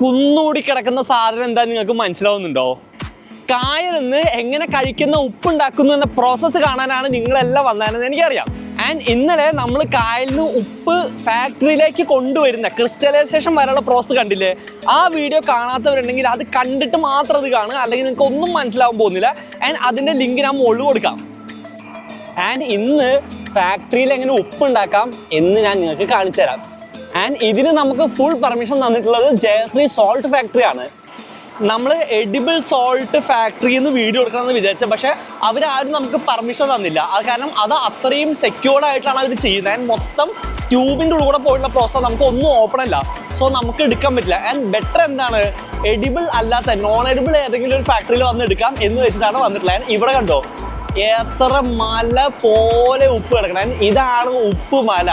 കുന്നൂടി കിടക്കുന്ന സാധനം എന്താ നിങ്ങൾക്ക് മനസ്സിലാവുന്നുണ്ടോ? കായൽ നിന്ന് എങ്ങനെ കഴിക്കുന്ന ഉപ്പുണ്ടാക്കുന്നു എന്ന പ്രോസസ്സ് കാണാനാണ് നിങ്ങളെല്ലാം വന്നതെന്ന് എനിക്കറിയാം. ആൻഡ് ഇന്നലെ നമ്മൾ കായലിന് ഉപ്പ് ഫാക്ടറിയിലേക്ക് കൊണ്ടുവരുന്ന ക്രിസ്റ്റലൈസേഷൻ വരെയുള്ള പ്രോസസ്സ് കണ്ടില്ലേ? ആ വീഡിയോ കാണാത്തവരുണ്ടെങ്കിൽ അത് കണ്ടിട്ട് മാത്രം അത് കാണുക. അല്ലെങ്കിൽ നിങ്ങൾക്ക് ഒന്നും മനസ്സിലാവാൻ പോകുന്നില്ല. ആൻഡ് അതിന്റെ ലിങ്ക് ഞാൻ മുകളിൽ കൊടുക്കാം. ആൻഡ് ഇന്ന് ഫാക്ടറിയിൽ എങ്ങനെ ഉപ്പ് ഉണ്ടാക്കാം എന്ന് ഞാൻ നിങ്ങൾക്ക് കാണിച്ചു തരാം ആൻഡ് ഇതിന് നമുക്ക് ഫുൾ പെർമിഷൻ തന്നിട്ടുള്ളത് ജയശ്രീ സോൾട്ട് ഫാക്ടറി ആണ്. നമ്മൾ എഡിബിൾ സോൾട്ട് ഫാക്ടറിയിൽ നിന്ന് വീഡിയോ എടുക്കണമെന്ന് വിചാരിച്ചത് പക്ഷേ അവരാരും നമുക്ക് പെർമിഷൻ തന്നില്ല. അത് കാരണം അത് അത്രയും സെക്യൂർഡ് ആയിട്ടാണ് അവർ ചെയ്യുന്നത്. ആൻഡ് മൊത്തം ട്യൂബിന്റെ ഉള്ളിലൂടെ പോയിട്ടുള്ള പ്രോസസ് നമുക്ക് ഒന്നും ഓപ്പൺ അല്ല. സോ നമുക്ക് എടുക്കാൻ പറ്റില്ല. ആൻഡ് ബെറ്റർ എന്താണ്? എഡിബിൾ അല്ലാത്ത നോൺ എഡിബിൾ ഏതെങ്കിലും ഒരു ഫാക്ടറിയിൽ വന്ന് എടുക്കാം എന്ന് വെച്ചിട്ടാണ് വന്നിട്ടുള്ളത്. ആൻഡ് ഇവിടെ കണ്ടോ? എത്ര മല പോലെ ഉപ്പ് കിടക്കണം. ഇതാണ് ഉപ്പ് മല.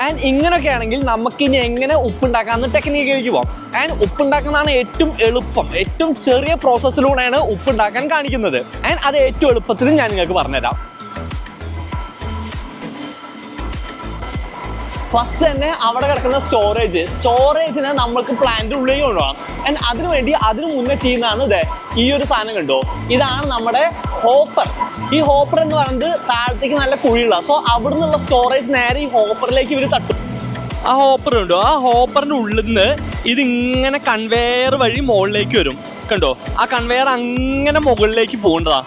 ആൻഡ് ഇങ്ങനെയൊക്കെ ആണെങ്കിൽ നമുക്കിനി എങ്ങനെ ഉപ്പുണ്ടാക്കാമെന്ന് ടെക്നിക്കിലേക്ക് പോകാം ആൻഡ് ഉപ്പുണ്ടാക്കുന്നതാണ് ഏറ്റവും എളുപ്പം. ഏറ്റവും ചെറിയ പ്രോസസ്സിലൂടെയാണ് ഉപ്പുണ്ടാക്കാൻ കാണിക്കുന്നത്. ആൻഡ് അത് ഏറ്റവും എളുപ്പത്തിൽ ഞാൻ നിങ്ങൾക്ക് പറഞ്ഞുതരാം. ഫസ്റ്റ് തന്നെ അവിടെ കിടക്കുന്ന സ്റ്റോറേജ് സ്റ്റോറേജിനെ നമ്മൾക്ക് പ്ലാന്റ് ഉള്ളിലേക്ക് കൊണ്ടുപോകാം ആൻഡ് അതിനുവേണ്ടി അതിനു മുന്നേ ചെയ്യുന്നതാണ് ഇത് ഈ ഒരു സാധനം കണ്ടോ? ഇതാണ് നമ്മുടെ ഹോപ്പർ. ഈ ഹോപ്പർ എന്ന് പറയുന്നത് താഴത്തേക്ക് നല്ല കുഴിയുള്ള സോ അവിടെ നിന്നുള്ള സ്റ്റോറേജ് നേരെ ഈ ഹോപ്പറിലേക്ക് ഇവർ തട്ടും. ആ ഹോപ്പർ ഉണ്ടോ ആ ഹോപ്പറിന്റെ ഉള്ളിൽ നിന്ന് ഇതിങ്ങനെ കൺവെയർ വഴി മുകളിലേക്ക് വരും. കണ്ടോ? ആ കൺവെയർ അങ്ങനെ മുകളിലേക്ക് പോകേണ്ടതാ.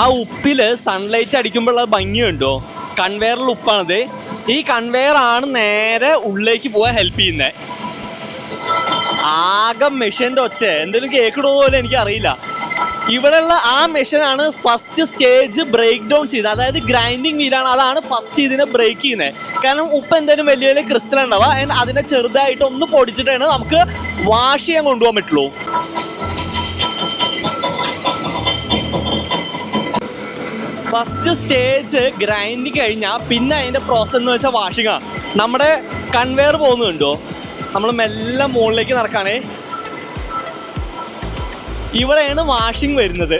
ആ ഉപ്പിൽ സൺലൈറ്റ് അടിക്കുമ്പോഴുള്ള ഭംഗി ഉണ്ടോ കൺവെയറിൽ ഉപ്പാണത്. ഈ കൺവെയർ ആണ് നേരെ ഉള്ളിലേക്ക് പോകാൻ ഹെൽപ്പ് ചെയ്യുന്നത് ആകെ മെഷീന്റെ ഒച്ച. എന്തെങ്കിലും കേൾക്കണോ പോലെ എനിക്ക് അറിയില്ല ഇവിടെയുള്ള ആ മെഷീനാണ് ഫസ്റ്റ് സ്റ്റേജ് ബ്രേക്ക് ഡൗൺ ചെയ്തത്. അതായത് ഗ്രൈൻഡിങ് വീലാണ് അതാണ് ഫസ്റ്റ് ഇതിനെ ബ്രേക്ക് ചെയ്യുന്നത് കാരണം ഉപ്പ് എന്തായാലും വലിയ വലിയ ക്രിസ്റ്റൽ ഉണ്ടാവുക. ആൻഡ് അതിനെ ചെറുതായിട്ട് ഒന്ന് പൊടിച്ചിട്ടാണ് നമുക്ക് വാഷ് ചെയ്യാൻ കൊണ്ടുപോകാൻ പറ്റുള്ളൂ. ഫസ്റ്റ് സ്റ്റേജ് ഗ്രൈൻഡ് കഴിഞ്ഞാൽ പിന്നെ അതിന്റെ പ്രോസസ് എന്ന് വെച്ചാൽ വാഷിംഗ് ആണ് നമ്മുടെ കൺവെയർ പോകുന്നുണ്ടോ? നമ്മൾ മെല്ലെ മുകളിലേക്ക് നടക്കാണേ ഇവിടെയാണ് വാഷിംഗ് വരുന്നത്.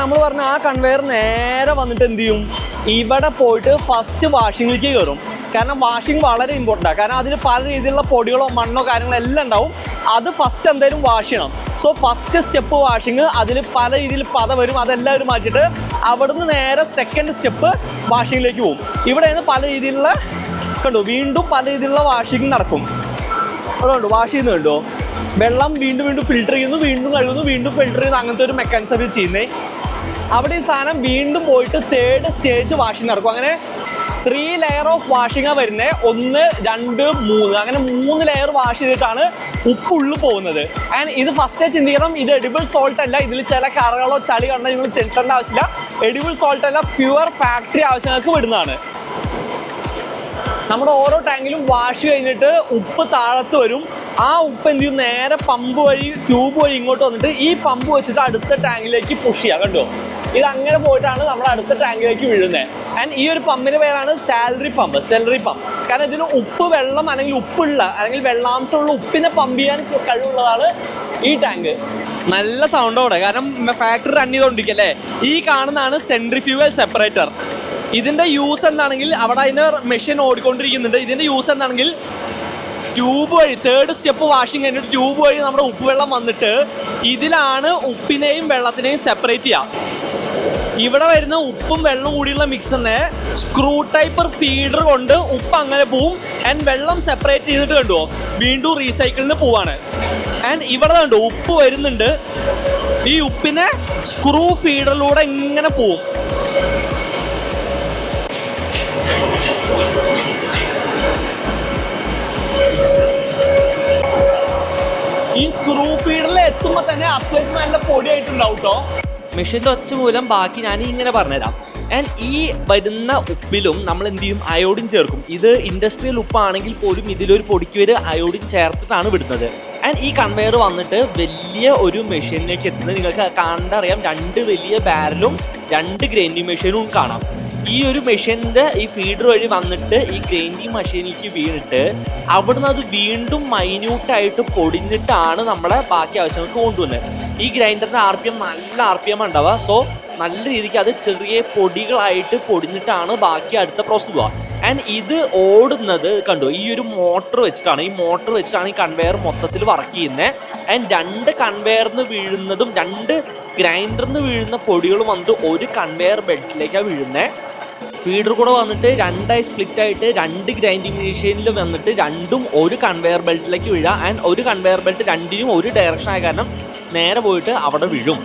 നമ്മൾ പറഞ്ഞ ആ കൺവെയർ നേരെ വന്നിട്ട് എന്ത് ചെയ്യും? ഇവിടെ പോയിട്ട് ഫസ്റ്റ് വാഷിംഗിലേക്ക് കയറും കാരണം വാഷിംഗ് വളരെ ഇമ്പോർട്ടന്റ് ആണ് കാരണം അതിൽ പല രീതിയിലുള്ള പൊടികളോ മണ്ണോ കാര്യങ്ങളോ എല്ലാം ഉണ്ടാവും. അത് ഫസ്റ്റ് എന്തായാലും വാഷ് ചെയ്യണം. സോ ഫസ്റ്റ് സ്റ്റെപ്പ് വാഷിങ് അതിൽ പല രീതിയിൽ പത വരും. അതെല്ലാം ഒരു മാറ്റിയിട്ട് അവിടുന്ന് നേരെ സെക്കൻഡ് സ്റ്റെപ്പ് വാഷിങ്ങിലേക്ക് പോകും. ഇവിടെയാണ് പല രീതിയിലുള്ള കണ്ടു? വീണ്ടും പല രീതിയിലുള്ള വാഷിങ് നടക്കും. അതുകൊണ്ട് വാഷ് ചെയ്യുന്നത് കണ്ടോ? വെള്ളം വീണ്ടും വീണ്ടും ഫിൽട്ടർ ചെയ്യുന്നു വീണ്ടും കഴുകുന്നു വീണ്ടും ഫിൽട്ടർ ചെയ്യുന്നു. അങ്ങനത്തെ ഒരു മെക്കാനിസം ചെയ്യുന്നേ. അവിടെ ഈ സാധനം വീണ്ടും പോയിട്ട് തേർഡ് സ്റ്റേജ് വാഷിംഗ് നടക്കും. അങ്ങനെ ത്രീ ലെയർ ഓഫ് വാഷിംഗാണ് വരുന്നത് ഒന്ന് രണ്ട് മൂന്ന്. അങ്ങനെ മൂന്ന് ലെയർ വാഷ് ചെയ്തിട്ടാണ് ഉപ്പ് ഉള്ളു പോകുന്നത്. ആൻഡ് ഇത് ഫസ്റ്റ് ചിന്തിക്കണം. ഇത് എഡിബിൾ സോൾട്ട് അല്ല. ഇതിൽ ചില കറകളോ ചളി കണ്ടോ നിങ്ങൾ ചെലുത്തേണ്ട ആവശ്യമില്ല. എഡിബിൾ സോൾട്ട് അല്ല പ്യുവർ ഫാക്ടറി ആവശ്യങ്ങൾക്ക് വിടുന്നതാണ്. നമ്മുടെ ഓരോ ടാങ്കിലും വാഷ് കഴിഞ്ഞിട്ട് ഉപ്പ് താഴത്ത് വരും. ആ ഉപ്പ് എന്ത് ചെയ്യും? നേരെ പമ്പ് വഴി ട്യൂബ് വഴി ഇങ്ങോട്ട് വന്നിട്ട് ഈ പമ്പ് വെച്ചിട്ട് അടുത്ത ടാങ്കിലേക്ക് പുഷ് ചെയ്യുക കണ്ടോ? ഇത് അങ്ങനെ പോയിട്ടാണ് നമ്മൾ അടുത്ത ടാങ്കിലേക്ക് വീഴുന്നത് ആൻഡ് ഈ ഒരു പമ്പിന്റെ പേരാണ് സാലറി പമ്പ് സാലറി പമ്പ് കാരണം ഇതിന് ഉപ്പ് വെള്ളം അല്ലെങ്കിൽ ഉപ്പുള്ള അല്ലെങ്കിൽ വെള്ളാംശമുള്ള ഉപ്പിനെ പമ്പ് ചെയ്യാൻ കഴിവുള്ളതാണ് ഈ ടാങ്ക് നല്ല സൗണ്ടോടെ കാരണം ഫാക്ടറി റൺ ചെയ്തോണ്ടിരിക്കല്ലേ? ഈ കാണുന്നതാണ് സെൻട്രിഫ്യൂവൽ സെപ്പറേറ്റർ ഇതിന്റെ യൂസ് എന്താണെങ്കിൽ അവിടെ അതിന്റെ മെഷീൻ ഓടിക്കൊണ്ടിരിക്കുന്നുണ്ട്. ഇതിന്റെ യൂസ് എന്താണെങ്കിൽ ട്യൂബ് വഴി തേർഡ് സ്റ്റെപ്പ് വാഷിംഗ് കഴിഞ്ഞിട്ട് ട്യൂബ് വഴി നമ്മുടെ ഉപ്പ് വെള്ളം വന്നിട്ട് ഇതിലാണ് ഉപ്പിനെയും വെള്ളത്തിനെയും സെപ്പറേറ്റ് ചെയ്യുക ഇവിടെ വരുന്ന ഉപ്പും വെള്ളവും കൂടിയുള്ള മിക്സറിനെ സ്ക്രൂ ടൈപ്പർ ഫീഡർ കൊണ്ട് ഉപ്പ് അങ്ങനെ പോവും. ആൻഡ് വെള്ളം സെപ്പറേറ്റ് ചെയ്തിട്ട് കണ്ടുവോ വീണ്ടും റീസൈക്കിളിന് പോവാണ്. ആൻഡ് ഇവിടെ കണ്ടു ഉപ്പ് വരുന്നുണ്ട്. ഈ ഉപ്പിനെ സ്ക്രൂ ഫീഡറിലൂടെ ഇങ്ങനെ പോവും. തന്നെ അത്യാവശ്യം നല്ല പൊടിയായിട്ടുണ്ടാവും കേട്ടോ മെഷീന്റെ ഒച്ച മൂലം ബാക്കി ഞാൻ ഇങ്ങനെ പറഞ്ഞുതരാം. ആൻഡ് ഈ വരുന്ന ഉപ്പിലും നമ്മൾ എന്ത് ചെയ്യും? അയോഡിൻ ചേർക്കും. ഇത് ഇൻഡസ്ട്രിയൽ ഉപ്പാണെങ്കിൽ പോലും ഇതിലൊരു പൊടിക്ക് വരെ അയോഡിൻ ചേർത്തിട്ടാണ് വിടുന്നത്. ആൻഡ് ഈ കൺവെയർ വന്നിട്ട് വലിയ ഒരു മെഷീനിലേക്ക് എത്തുന്നത് നിങ്ങൾക്ക് കണ്ടറിയാം. രണ്ട് വലിയ ബാരലും രണ്ട് ഗ്രൈൻഡിങ് മെഷീനും കാണാം. ഈ ഒരു മെഷീന്റെ ഈ ഫീഡർ വഴി വന്നിട്ട് ഈ ഗ്രൈൻഡിങ് മെഷീനിലേക്ക് വീണിട്ട് അവിടുന്ന് അത് വീണ്ടും മൈന്യൂട്ടായിട്ട് പൊടിഞ്ഞിട്ടാണ് നമ്മളെ ബാക്കി ആവശ്യങ്ങൾക്ക് കൊണ്ടുവന്നത്. ഈ ഗ്രൈൻഡറിന്റെ ആർ പി എം നല്ല ആർ പി എം ഉണ്ടാവുക. സോ നല്ല രീതിക്ക് അത് ചെറിയ പൊടികളായിട്ട് പൊടിഞ്ഞിട്ടാണ് ബാക്കി അടുത്ത പ്രോസസ് പോവുക. ആൻഡ് ഇത് ഓടുന്നത് കണ്ടു? ഈ ഒരു മോട്ടർ വെച്ചിട്ടാണ്. ഈ മോട്ടർ വെച്ചിട്ടാണ് ഈ കൺവെയർ മൊത്തത്തിൽ വർക്ക് ചെയ്യുന്നത് ആൻഡ് രണ്ട് കൺവെയറിന്ന് വീഴുന്നതും രണ്ട് ഗ്രൈൻഡറിന്ന് വീഴുന്ന പൊടികളും വന്നിട്ട് ഒരു കൺവെയർ ബെൽറ്റിലേക്കാണ് വീഴുന്നത് ഫീഡർ കൂടെ വന്നിട്ട് രണ്ടായി സ്പ്ലിറ്റ് ആയിട്ട് രണ്ട് ഗ്രൈൻഡിങ് മെഷീനിൽ വന്നിട്ട് രണ്ടും ഒരു കൺവെയർ ബെൽറ്റിലേക്ക് വീഴുക ആൻഡ് ഒരു കൺവെയർ ബെൽറ്റ് രണ്ടിനും ഒരു ഡയറക്ഷൻ ആയ കാരണം നേരെ പോയിട്ട് അവിടെ വീഴും.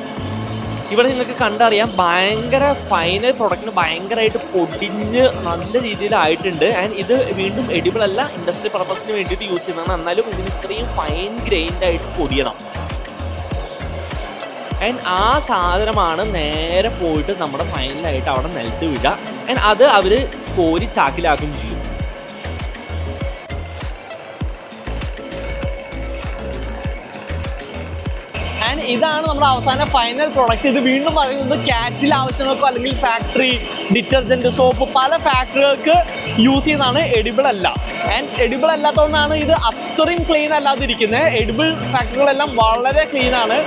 ഇവിടെ നിങ്ങൾക്ക് കണ്ടറിയാം ഭയങ്കര ഫൈനൽ പ്രൊഡക്റ്റിന് ഭയങ്കരമായിട്ട് പൊടിഞ്ഞ് നല്ല രീതിയിലായിട്ടുണ്ട് ആൻഡ് ഇത് വീണ്ടും എഡിബിൾ അല്ല ഇൻഡസ്ട്രി പർപ്പസിന് വേണ്ടിയിട്ട് യൂസ് ചെയ്യുന്നതാണ്. എന്നാലും ഇതിന് ഇത്രയും ഫൈൻ ഗ്രെയിൻഡായിട്ട് പൊടിയണം. ആൻഡ് ആ സാധനമാണ് നേരെ പോയിട്ട് നമ്മുടെ ഫൈനലായിട്ട് അവിടെ നിലത്ത് വിടുക. ആൻഡ് അത് അവർ കോരി ചാക്കിലാക്കുകയും ചെയ്യും. ഇതാണ് നമ്മുടെ അവസാന ഫൈനൽ പ്രോഡക്റ്റ് ഇത് വീണ്ടും പറയുന്നത് കാറ്റിൽ ആവശ്യങ്ങൾക്കോ അല്ലെങ്കിൽ ഫാക്ടറി ഡിറ്റർജന്റ് സോപ്പ് പല ഫാക്ടറികൾക്ക് യൂസ് ചെയ്യുന്നതാണ് എഡിബിൾ അല്ല. ആൻഡ് എഡിബിൾ അല്ലാത്തതുകൊണ്ടാണ് ഇത് അത്രയും ക്ലീൻ അല്ലാതിരിക്കുന്നത്. എഡിബിൾ ഫാക്ടറികളെല്ലാം വളരെ ക്ലീൻ ആണ്.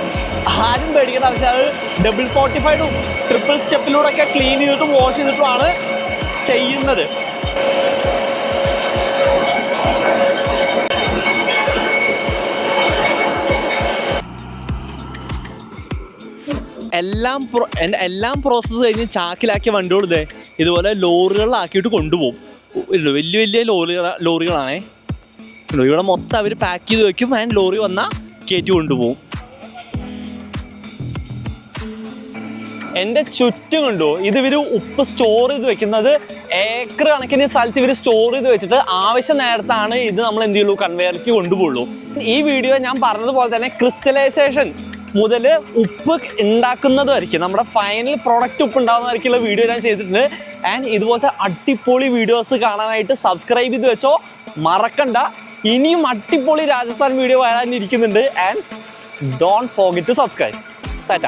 ആരും പേടിക്കേണ്ട ആവശ്യം. അത് ഡബിൾ ഫോർട്ടിഫൈഡും ട്രിപ്പിൾ സ്റ്റെപ്പിലൂടെ ഒക്കെ ക്ലീൻ ചെയ്തിട്ടും വാഷ് ചെയ്തിട്ടുമാണ് ചെയ്യുന്നത്. എല്ലാം എന്റെ എല്ലാം പ്രോസസ്സ് കഴിഞ്ഞ് ചാക്കിലാക്കിയ വണ്ടികൾ ഇതേ ഇതുപോലെ ലോറികളിലാക്കിയിട്ട് കൊണ്ടുപോകും. വലിയ വലിയ ലോറികൾ ലോറികളാണേ. ഇവിടെ മൊത്തം അവർ പാക്ക് ചെയ്ത് വെക്കും ആൻഡ് ലോറി വന്നാൽ കയറ്റി കൊണ്ടുപോകും. എന്റെ ചുറ്റും കണ്ടോ ഇത് ഇവർ ഉപ്പ് സ്റ്റോർ ചെയ്ത് വെക്കുന്നത് ഏക്കർ കണക്കിന് സ്ഥലത്ത് ഇവർ സ്റ്റോർ ചെയ്ത് വെച്ചിട്ട് ആവശ്യം നേരത്താണ് ഇത് നമ്മൾ എന്ത് ചെയ്യുള്ളൂ കൺവെയർക്ക് കൊണ്ടുപോകുള്ളൂ ഈ വീഡിയോ ഞാൻ പറഞ്ഞതുപോലെ തന്നെ ക്രിസ്റ്റലൈസേഷൻ മുതൽ ഉപ്പ് ഉണ്ടാക്കുന്നതായിരിക്കും. നമ്മുടെ ഫൈനൽ പ്രോഡക്റ്റ് ഉപ്പ് ഉണ്ടാകുന്നതായിരിക്കുള്ള വീഡിയോ ഞാൻ ചെയ്തിട്ടുണ്ട്. ആൻഡ് ഇതുപോലത്തെ അടിപൊളി വീഡിയോസ് കാണാനായിട്ട് സബ്സ്ക്രൈബ് ചെയ്ത് വെച്ചോ മറക്കണ്ട. ഇനിയും അടിപൊളി Rajasthan video വരാനിരിക്കുന്നുണ്ട്. And don't forget to subscribe tata